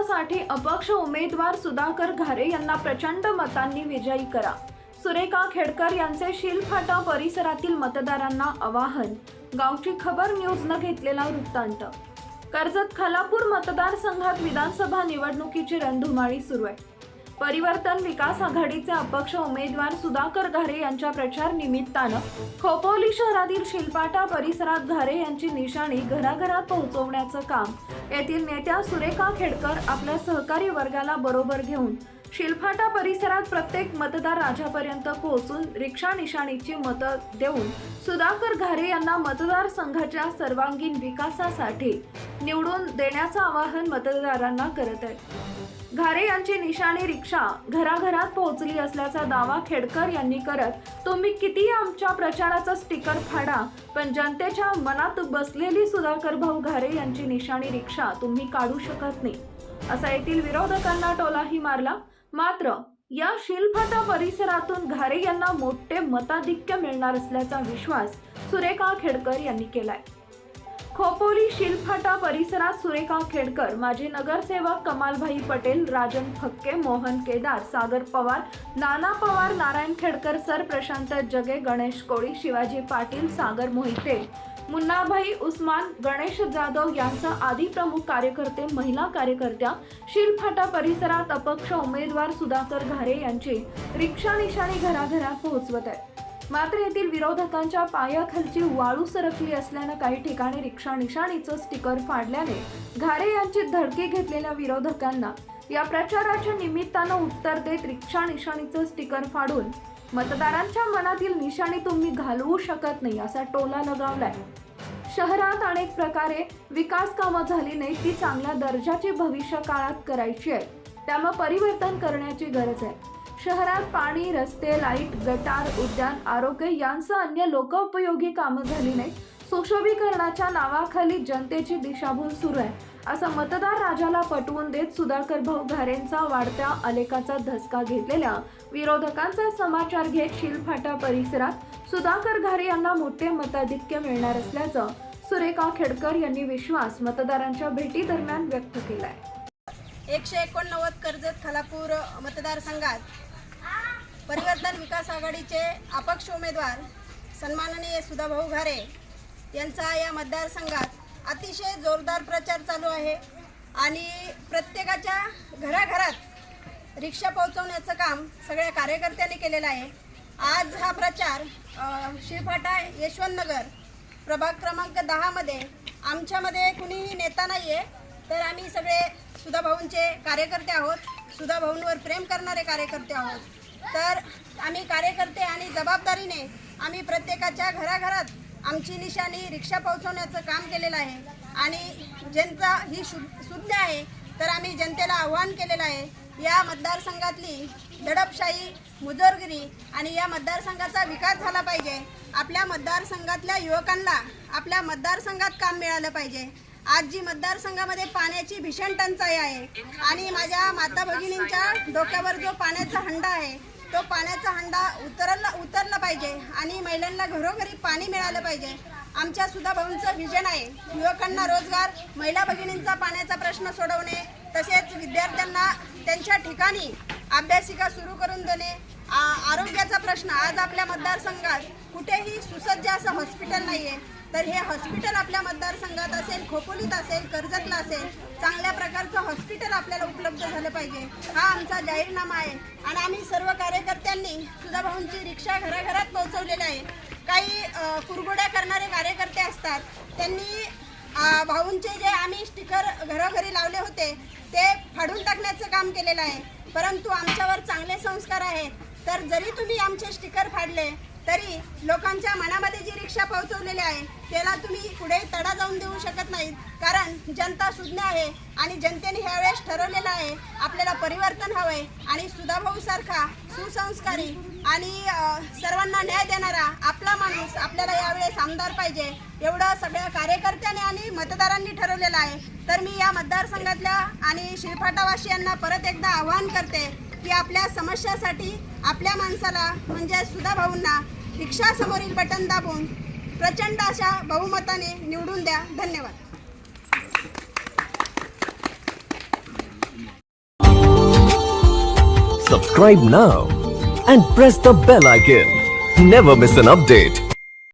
अपक्ष उमेदवार सुधाकर घारे यांना प्रचंड मतांनी विजयी करा. सुरेखा खेडकर यांचे शिलफाटा परिसरातील मतदारांना आवाहन. गावची खबर न्यूजनं घेतलेला वृत्तांत. कर्जत खालापूर मतदारसंघात विधानसभा निवडणुकीची रणधुमाळी सुरू आहे. परिवर्तन विकास आघाडीचे अपक्ष उमेदवार सुधाकर घारे यांच्या प्रचार निमित्तानं खोपोली शहरातील शिलपाटा परिसरात घारे यांची निशाणी घराघरात पोहोचवण्याचं काम येथील नेत्या सुरेखा खेडकर आपल्या सहकारी वर्गाला बरोबर घेऊन शिलफाटा परिसरात प्रत्येक मतदार राजापर्यंत पोहोचून रिक्षा निशाणीची मतं देऊन सुधाकर घारे यांना मतदारसंघाच्या सर्वांगीण विकासासाठी निवडून देण्याचं आवाहन मतदारांना करत आहेत. घारे यांची निशाणी रिक्षा घराघरात पोहोचली असल्याचा दावा खेडकर यांनी करत तुम्ही किती आमच्या प्रचाराचं स्टिकर फाडा पण जनतेच्या मनात बसलेली सुधाकर भाऊ घारे यांची निशाणी रिक्षा तुम्ही काढू शकत नाही. असा येथील विरोधकांना टोलाही मारला. मात्र या शिलफाटा परिसरातून घारे यांना मोठे मताधिक्य मिळणार असल्याचा विश्वास सुरेखा खेडकर यांनी केलाय. खोपोली शिलफाटा परिसरात सुरेखा खेडकर माजी नगरसेवक कमालभाई पटेल राजन फक्के मोहन केदार सागर पवार नाना पवार नारायण खेडकर सर प्रशांत जगे गणेश कोळी शिवाजी पाटील सागर मोहिते मुन्नाभाई उस्मान गणेश जाधव यांसह आदी प्रमुख कार्यकर्ते महिला कार्यकर्त्या शिलफाटा परिसरात अपक्ष उमेदवार सुधाकर घारे यांची रिक्षा निशाणी घराघरात पोहोचवत आहेत. मात्र येथील विरोधकांच्या पायाखालची वाळू सरकली असल्यानं काही ठिकाणी रिक्षा निशाणीचं स्टिकर फाडल्याने घारे यांची धडकी घेतलेल्या विरोधकांना या प्रचाराच्या निमित्तानं उत्तर देत रिक्षा निशाणीचं स्टिकर फाडून मतदारांच्या मनातील निशाणी तुम्ही घालवू शकत नाही असा टोला लगावलाय. शहरात अनेक प्रकारे विकास कामं झाली नाही ती चांगल्या दर्जाची भविष्य काळात करायची आहे. त्यामुळे परिवर्तन करण्याची गरज आहे. शहरात पाणी रस्ते लाइट गटार उद्यान आरोग्य यांसह अन्य लोकोपयोगी कामं झाली नाहीत. सुशोभीकरणाच्या नावाखाली जनतेची दिशाभूल सुरू आहे. असं मतदार राजाला पटवून देत सुधाकर भाऊ घारेंचा वाढत्या आलेखाचा धसका घेतलेल्या विरोधकांचा समाचार घेत शिलफाटा परिसरात सुधाकर घारे यांना मोठे मताधिक्य मिळणार असल्याचं सुरेखा खेडकर यांनी विश्वास मतदारांच्या भेटी दरम्यान व्यक्त केलाय. एकशे एकोणनव्वद कर्जत खालापूर मतदारसंघात परिवर्तन विकास आघाडीचे अपक्ष उमेदवार सन्माननीय सुधाभाऊ घारे यांचा या मतदारसंघात अतिशय जोरदार प्रचार चालू आहे आणि प्रत्येकाच्या घराघरात रिक्षा पोहोचवण्याचं काम सगळ्या कार्यकर्त्यांनी केलेलं आहे. आज हा प्रचार शिरफाटा यशवंतनगर प्रभाग क्रमांक दहामध्ये आमच्यामध्ये कुणीही नेता नाही आहे तर आम्ही सगळे सुधाभाऊंचे कार्यकर्ते आहोत. सुधाभाऊंवर प्रेम करणारे कार्यकर्ते आहोत. तर आम्ही कार्यकर्ते आणि जबाबदारीने आम्ही प्रत्येकाच्या घराघरात आमची निशाणी रिक्षा पोहोचवण्याचं काम केलेलं आहे. आणि जनता ही शु शुद्ध आहे तर आम्ही जनतेला आव्हान केलेलं आहे या मतदारसंघातली दडपशाही मुजोरगिरी आणि या मतदारसंघाचा विकास झाला पाहिजे. आपल्या मतदारसंघातल्या युवकांना आपल्या मतदारसंघात काम मिळालं पाहिजे. आज जी मतदारसंघामध्ये पाण्याची भीषण टंचाई आहे. आणि माझ्या माता भगिनींच्या डोक्यावर जो पाण्याचा हंडा आहे तो पाण्याचा हंडा उतरला उतरला पाहिजे आणि महिलांना घरोघरी पाणी मिळालं पाहिजे. आमच्या सुद्धा भाऊंचं व्हिजन आहे. युवकांना रोजगार महिला भगिनींचा पाण्याचा प्रश्न सोडवणे तसेच विद्यार्थ्यांना त्यांच्या ठिकाणी अभ्यासिका सुरू करून देणे आ- आरोग्याचा प्रश्न आज आपल्या मतदारसंघात कुठेही सुसज्ज असं हॉस्पिटल नाही आहे तर हे हॉस्पिटल आपल्या मतदारसंघात असेल खोपोलीत असेल कर्जतला असेल चांगल्या प्रकारचं हॉस्पिटल आपल्याला उपलब्ध झालं पाहिजे. हा आमचा जाहीरनामा आहे. आणि आम्ही सर्व कार्यकर्त्यांनी सुधाभाऊंची रिक्षा घराघरात पोहोचवलेली आहे. काही अ, करणारे कार्यकर्ते असतात. त्यांनी भाऊंचे जे आम्ही स्टिकर घरोघरी लावले होते ते फाडून टाकण्याचं काम केलेलं आहे. परंतु आमच्यावर चांगले संस्कार आहेत. तर जरी तुम्ही आमचे स्टिकर फाडले तरी लोकांच्या मनामध्ये जी रिक्षा पोहोचवलेली आहे त्याला तुम्ही पुढे तडा जाऊन देऊ शकत नाहीत. कारण जनता शून्य आहे आणि जनतेने ह्यावेळेस ठरवलेलं आहे आपल्याला परिवर्तन हवं आहे आणि सुधाभाऊसारखा सुसंस्कारी आणि सर्वांना न्याय देणारा आपला माणूस आपल्याला यावेळेस आमदार पाहिजे. एवढं सगळ्या कार्यकर्त्यांनी आणि मतदारांनी ठरवलेलं आहे. तर मी या मतदारसंघातल्या आणि शिरफाटावासियांना परत एकदा आवाहन करते की आपल्या समस्यासाठी आपल्या माणसाला म्हणजे सुधा भाऊंना रिक्षासमोरील बटन दाबून प्रचंड अशा बहुमताने निवडून द्या धन्यवाद Subscribe now and press the bell icon. Never miss an update.